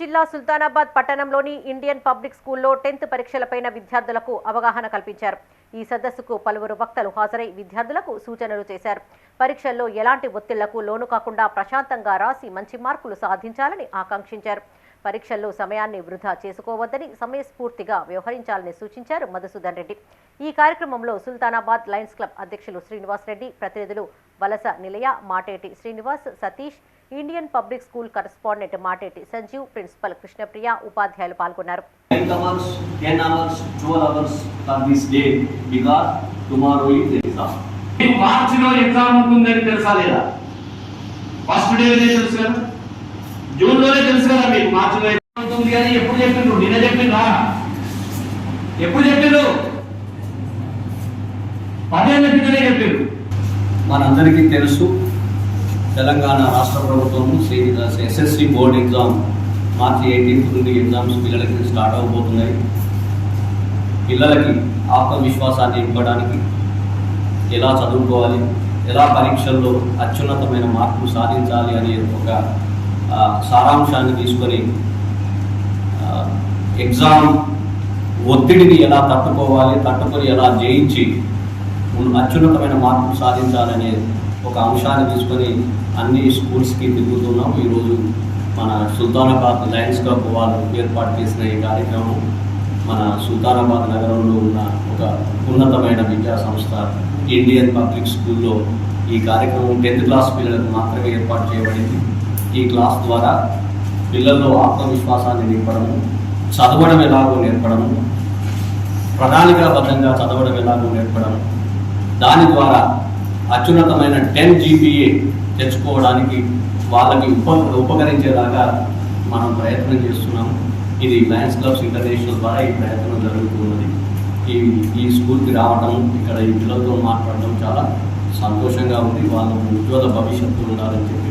జిల్లా సుల్తానాబాద్ పట్టణంలోని Indian public స్కూల్లో టెన్త్ పరీక్షలపైన విద్యార్థులకు అవగాహన కల్పించారు. ఈ సదస్సుకు పలువురు వక్తలు హాజరై విద్యార్థులకు సూచనలు చేశారు. పరీక్షల్లో ఎలాంటి ఒత్తిళ్ళకు లోను కాకుండా ప్రశాంతంగా రాసి మంచి మార్కులు సాధించాలని ఆకాంక్షించారు. పరీక్షల్లో సమయాన్ని వృధా చేసుకోవద్దని సమయస్ఫూర్తిగా వ్యవహరించాలని సూచించారు మధుసూదన్ రెడ్డి. ఈ కార్యక్రమంలో సుల్తానాబాద్ లయన్స్ క్లబ్ అధ్యక్షులు శ్రీనివాస్ రెడ్డి ప్రతినిధులు వలస నిలయ Mateti Srinivas Satish Indian public school correspondent Mateti Sanjeev principal Krishnapriya ఉపాధ్యాయులు పాల్గొన్నారు. 8 hours, 10 hours, 12 hours for this day. Because tomorrow is exam. మీకు మార్చిలో ఎగ్జామ్ ఉంటుందని తెలుసా లేదా? ఫస్ట్ డే తెలుసు కదా? జూన్లోనే తెలుసు కదా మీకు? మార్చిలో ఎగ్జామ్ ఉంటుంది కానీ ఎప్పుడు చెప్పిండ్రు? నిన్న చెప్పిండ్రా? ఎప్పుడు చెప్పిండ్రు? పదేళ్ళ క్రితమే చెప్పిండ్రు. మనందరికీ తెలుసు తెలంగాణ రాష్ట్ర ప్రభుత్వం SSC board exam March eighteenth నుండి ఎగ్జామ్స్ పిల్లలకి స్టార్ట్ అవబోతున్నాయి. పిల్లలకి ఆత్మవిశ్వాసాన్ని ఇవ్వడానికి ఎలా చదువుకోవాలి ఎలా పరీక్షల్లో అత్యున్నతమైన మార్పులు సాధించాలి అనే ఒక సారాంశాన్ని తీసుకొని ఎగ్జామ్ ఒత్తిడిని ఎలా తట్టుకోవాలి తట్టుకొని ఎలా జయించి అత్యున్నతమైన మార్పులు సాధించాలనే ఒక అంశాన్ని తీసుకొని అన్ని స్కూల్స్కి తిరుగుతున్నాం. ఈరోజు మన సుల్తానాబాద్ లయన్స్ క్లబ్ వాళ్ళు ఏర్పాటు చేసిన ఈ కార్యక్రమం మన సుల్తానాబాద్ నగరంలో ఉన్న ఒక ఉన్నతమైన విద్యా సంస్థ ఇండియన్ పబ్లిక్ స్కూల్లో ఈ కార్యక్రమం టెన్త్ క్లాస్ పిల్లలకు మాత్రమే ఏర్పాటు చేయబడింది. ఈ క్లాస్ ద్వారా పిల్లల్లో ఆత్మవిశ్వాసాన్ని నింపడము చదవడం ఎలాగో నేర్పడము ప్రణాళికాబద్ధంగా చదవడం ఎలాగో నేర్పడం దాని ద్వారా అత్యున్నతమైన టెన్ జీపీఏ తెచ్చుకోవడానికి వాళ్ళకి ఉప ఉపకరించేలాగా మనం ప్రయత్నం చేస్తున్నాం. ఇది లయన్స్ క్లబ్స్ ఇంటర్నేషనల్ ద్వారా ఈ ప్రయత్నం జరుగుతున్నది. ఈ ఈ స్కూల్కి రావడం ఇక్కడ ఈ పిల్లలతో మాట్లాడడం చాలా సంతోషంగా ఉంది. వాళ్ళకు ఉజ్వల భవిష్యత్తు ఉండాలని చెప్పి